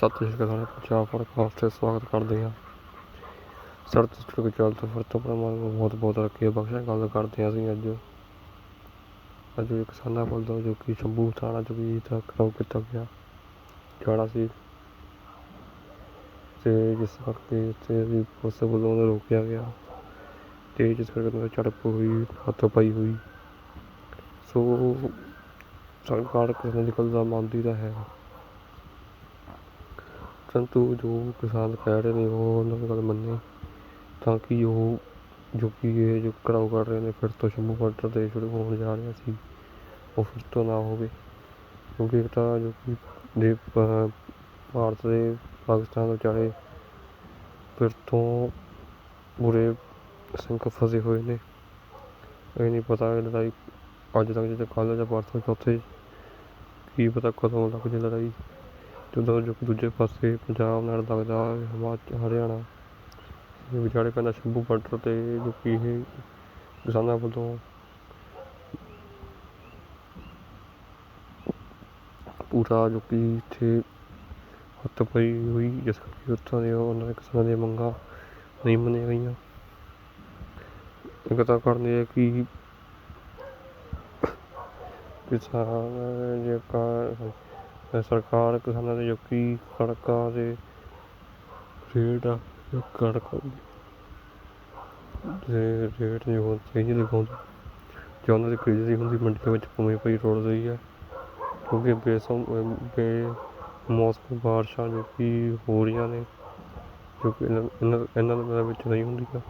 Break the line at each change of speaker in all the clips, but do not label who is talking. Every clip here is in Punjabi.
ਸਤਿ ਸ਼੍ਰੀ ਅਕਾਲ ਪੰਜਾਬ ਪੋਡਕਾਸਟ ਤੇ ਸਵਾਗਤ ਕਰਦੇ ਹਾਂ। ਸੜਕ ਸੜਕ ਚੱਲ ਤੋਂ ਫਿਰ ਤੋਂ ਪਰਮਾਤਮਾ ਬਹੁਤ ਬਹੁਤ ਰੱਖੇ ਬਖਸ਼ਾ ਗੱਲ ਕਰਦੇ ਹਾਂ ਅਸੀਂ ਅੱਜ। ਅੱਜ ਇੱਕ ਕਿਸਾਨਾਂ ਕੋਲ ਜੋ ਕਿ ਸ਼ੰਭੂ ਥਾਣਾ ਚ ਵੀ ਤਾਂ ਕਰਾਉ ਕੀਤਾ ਗਿਆ। ਜਾਣਾ ਸੀ। ਤੇ ਜਿਸ ਕਰਕੇ ਇੱਥੇ ਵੀ ਪੁਲਿਸ ਵੱਲੋਂ ਉਹਨੂੰ ਰੋਕਿਆ ਗਿਆ। ਤੇ ਜਿਸ ਕਰਕੇ ਉਹਨਾਂ ਝੜਪ ਹੋਈ, ਹੱਥੋਂ ਪਾਈ ਹੋਈ। ਸੋ ਸਰਕਾਰ ਕਿਸੇ ਨਿਕਲਦਾ ਮੰਨਦੀ ਤਾਂ ਹੈ। ਪਰੰਤੂ ਜੋ ਕਿਸਾਨ ਕਹਿ ਰਹੇ ਨੇ, ਉਹ ਉਹਨਾਂ ਦੀ ਗੱਲ ਮੰਨੇ। ਤਾਂ ਕਿ ਉਹ ਜੋ ਕਿ ਇਹ ਜੋ ਕੜਾਓ ਕਰ ਰਹੇ ਨੇ, ਫਿਰ ਤੋਂ ਸ਼ੰਭੂ ਬਾਰਡਰ ਤੇ ਸ਼ੁਰੂ ਹੋਣ ਜਾ ਰਿਹਾ ਸੀ ਉਹ ਫਿਰ ਤੋਂ ਨਾ ਹੋਵੇ। ਕਿਉਂਕਿ ਇੱਕ ਤਾਂ ਜੋ ਕਿ ਦੇ ਭਾਰਤ ਦੇ ਪਾਕਿਸਤਾਨ ਵਿਚਾਲੇ ਫਿਰ ਤੋਂ ਬੁਰੇ ਸਿੰਘ ਫਸੇ ਹੋਏ ਨੇ। ਇਹ ਨਹੀਂ ਪਤਾ ਇਹ ਲੜਾਈ ਅੱਜ ਤੱਕ ਜਿੱਤੇ ਕੱਲ੍ਹ ਜਾਂ ਪਰਸੋਂ ਚੌਥੇ, ਕੀ ਪਤਾ ਕਦੋਂ ਲੱਗ ਜੇ ਲੜਾਈ। ਜਦੋਂ ਜੋ, ਦੂਜੇ ਪਾਸੇ ਪੰਜਾਬ ਨਾਲ ਲੱਗਦਾ ਹਿਮਾਚਲ ਹਰਿਆਣਾ, ਇਹ ਵਿਚਾਲੇ ਪੈਂਦਾ ਸ਼ੰਭੂ ਬਾਰਡਰ ਤੇ, ਜੋ ਕਿ ਇਹ ਕਿਸਾਨਾਂ ਵੱਲੋਂ ਪੂਰਾ ਜੋ ਕਿ ਇੱਥੇ ਹੱਥ ਪਈ ਹੋਈ, ਜਿਸ ਕਰਕੇ ਉੱਥੋਂ ਦੇ ਉਹਨਾਂ ਦੇ ਕਿਸਾਨਾਂ ਦੀਆਂ ਮੰਗਾਂ ਨਹੀਂ ਮੰਨੀਆਂ ਗਈਆਂ। ਇੱਕ ਤਾਂ ਕਰਨੀ ਹੈ ਕਿ ਕਿਸਾਨ, ਜੇਕਰ ਸਰਕਾਰ ਕਿਸਾਨਾਂ ਦੇ ਜੋ ਕਿ ਕਣਕਾਂ ਦੇ ਰੇਟ ਆ ਜੋ ਕਣਕ ਦੇ ਰੇਟ ਨਹੀਂ ਹੋ ਸਹੀ ਲਗਾਉਂਦੇ ਜੋ ਉਹਨਾਂ ਦੀ ਖਰੀਦੀ ਹੁੰਦੀ ਮੰਡੀਆਂ ਵਿੱਚ ਭੂਮੀ ਪਈ ਰੋੜ ਰਹੀ ਹੈ ਕਿਉਂਕਿ ਬੇਸਮ ਬੇ ਮੌਸਮ ਬਾਰਿਸ਼ਾਂ ਜੋ ਕਿ ਹੋ ਰਹੀਆਂ ਨੇ, ਜੋ ਕਿ ਇਹਨਾਂ ਇਹਨਾਂ ਇਹਨਾਂ ਦੇ ਵਿੱਚ ਨਹੀਂ ਹੁੰਦੀਆਂ।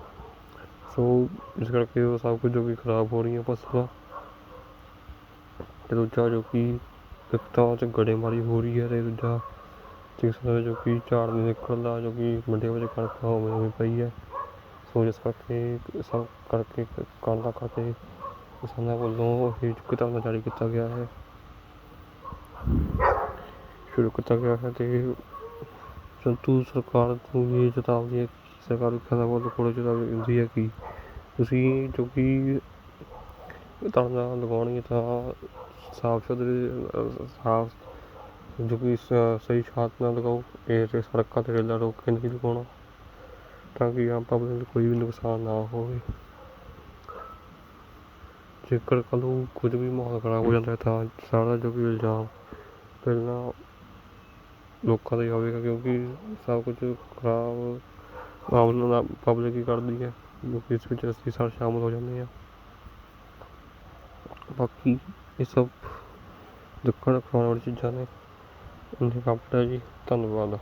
ਸੋ ਇਸ ਕਰਕੇ ਉਹ ਸਭ ਕੁਝ ਜੋ ਕਿ ਖਰਾਬ ਹੋ ਰਹੀਆਂ ਫਸਲਾਂ। ਤੇ ਦੂਜਾ ਜੋ ਕਿ ਇੱਕ ਤਾਂ ਉਹ 'ਚ ਗੜੇਮਾਰੀ ਹੋ ਰਹੀ ਹੈ ਅਤੇ ਦੂਜਾ ਜੋ ਕਿ ਝਾੜ ਨਹੀਂ ਨਿਕਲਦਾ ਜੋ ਕਿ ਮੰਡੀਆਂ ਵਿੱਚ ਕਣਕ ਉਵੇਂ ਉਵੇਂ ਪਈ ਹੈ। ਸੋ ਇਸ ਕਰਕੇ ਸਭ ਕਰਕੇ ਕਾਂਦਾ ਕਰਕੇ ਕਿਸਾਨਾਂ ਵੱਲੋਂ ਇਹ ਕਿਤਾਬ ਜਾਰੀ ਕੀਤਾ ਗਿਆ ਹੈ। ਸ਼ੁਰੂ ਕੀਤਾ ਗਿਆ ਹੈ ਅਤੇ ਪਰੰਤੂ ਸਰਕਾਰ ਨੂੰ ਇਹ ਚੇਤਾਵਨੀ ਹੈ ਕਿ ਸਰਕਾਰ ਕਿਸਾਨਾਂ ਵੱਲੋਂ ਕੋਲ ਚੇਤਾਵਨੀ ਦਿੰਦੀ ਹੈ ਕਿ ਤੁਸੀਂ ਜੋ ਕਿ ਧਰਨਾ ਲਗਾਉਣਗੇ ਤਾਂ ਸਾਫ਼ ਸੁਥਰੀ ਸਾਫ਼, ਜੋ ਕਿ ਸ- ਸਹੀ ਸ਼ਾਂਤ ਨਾਲ ਲਗਾਓ, ਇਹ ਤੇ ਸੜਕਾਂ ਤੇ ਰੇਲਾਂ ਰੋਕ ਕੇ ਨਹੀਂ ਲਗਾਉਣਾ, ਤਾਂ ਕਿ ਆਮ ਪਬਲਿਕ ਨੂੰ ਕੋਈ ਵੀ ਨੁਕਸਾਨ ਨਾ ਹੋਵੇ। ਜੇਕਰ ਕੱਲ੍ਹ ਨੂੰ ਕੁਝ ਵੀ ਮਾਹੌਲ ਖਰਾਬ ਹੋ ਜਾਂਦਾ ਤਾਂ ਸਾਰਾ ਜੋ ਕਿ ਇਲਜ਼ਾਮ ਪਹਿਲਾਂ ਲੋਕਾਂ ਦਾ ਆਵੇਗਾ ਕਿਉਂਕਿ ਸਭ ਕੁਝ ਖਰਾਬ ਆਮ ਪਬਲਿਕ ਹੀ ਕਰਦੀ ਹੈ, ਜੋ ਕਿ ਇਸ ਵਿੱਚ ਅਸੀਂ ਸਾਰੇ ਸ਼ਾਮਲ ਹੋ ਜਾਂਦੇ ਹਾਂ। ਬਾਕੀ ਇਹ ਸਭ ਦੁੱਖਾਂ ਖਾਣ ਵਾਲੀ ਚੀਜ਼ਾਂ ਨੇ। ਇਹਦੇ ਕੰਮ ਹੈ ਜੀ ਧੰਨਵਾਦ।